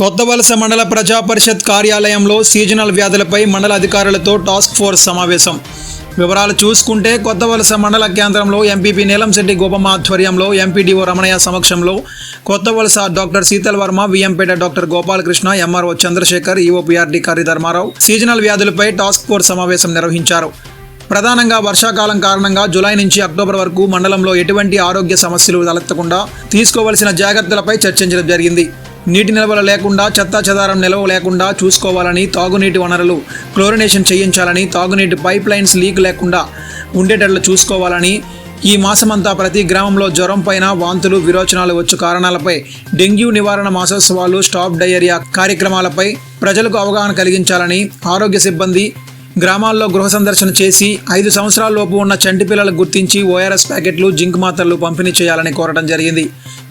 కొత్త వలస మండల ప్రజా పరిషత్ కార్యాలయంలో సీజనల్ వ్యాధులపై మండల అధికారులతో టాస్క్ ఫోర్స్ సమావేశం. వివరాలు చూసుకుంటే కొత్త వలస మండల కేంద్రంలో ఎంపీపీ నీలంశెట్టి గోపమ్మ ఆధ్వర్యంలో ఎంపీడీఓ రమణయ్య సమక్షంలో కొత్త వలస doctor Sheetal Varma V M Peta doctor Gopalakrishna MRO Chandrasekhar EOPRD కార్యధర్మారావు సీజనల్ వ్యాధులపై టాస్క్ ఫోర్స్ సమావేశం నిర్వహించారు. ప్రధానంగా వర్షాకాలం కారణంగా జులై నుంచి అక్టోబర్ వరకు మండలంలో ఎటువంటి ఆరోగ్య సమస్యలు తలెత్తకుండా తీసుకోవలసిన జాగ్రత్తలపై చర్చించడం జరిగింది. నీటి నిల్వలు లేకుండా చెత్త చెదారం నిల్వ లేకుండా చూసుకోవాలని తాగునీటి వనరులు క్లోరినేషన్ చేయించాలని తాగునీటి పైప్ లైన్స్ లీక్ లేకుండా ఉండేటట్లు చూసుకోవాలని ఈ మాసమంతా ప్రతి గ్రామంలో జ్వరం పైన వాంతులు విరోచనాలు వచ్చు కారణాలపై డెంగ్యూ నివారణ మాసోత్సవాలు స్టాప్ డయేరియా కార్యక్రమాలపై ప్రజలకు అవగాహన కలిగించాలని ఆరోగ్య సిబ్బంది గ్రామాల్లో గృహ సందర్శన చేసి ఐదు సంవత్సరాల లోపు ఉన్న చంటి పిల్లలకు గుర్తించి ఓఆర్ఎస్ ప్యాకెట్లు జింక్ మాత్రలు పంపిణీ చేయాలని కోరడం జరిగింది.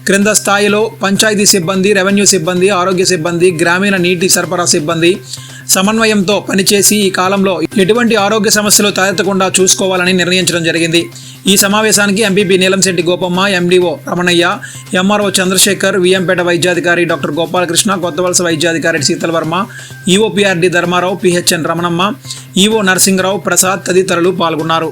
క్రింద స్థాయిలో పంచాయతీ సిబ్బంది రెవెన్యూ సిబ్బంది ఆరోగ్య సిబ్బంది గ్రామీణ నీటి సరఫరా సిబ్బంది సమన్వయంతో పనిచేసి ఈ కాలంలో ఎటువంటి ఆరోగ్య సమస్యలు తలెత్తకుండా చూసుకోవాలని నిర్ణయించడం జరిగింది. ఈ సమావేశానికి MPP Neelamsetti Gopamma MDO Ramanayya MRO Chandrasekhar V M Peta వైద్యాధికారి డాక్టర్ గోపాలకృష్ణ కొత్తవలస వైద్యాధికారి Sheetal Varma EOPRD Dharmarao PHN Ramanamma EO Narasingarao Prasad తదితరులు పాల్గొన్నారు.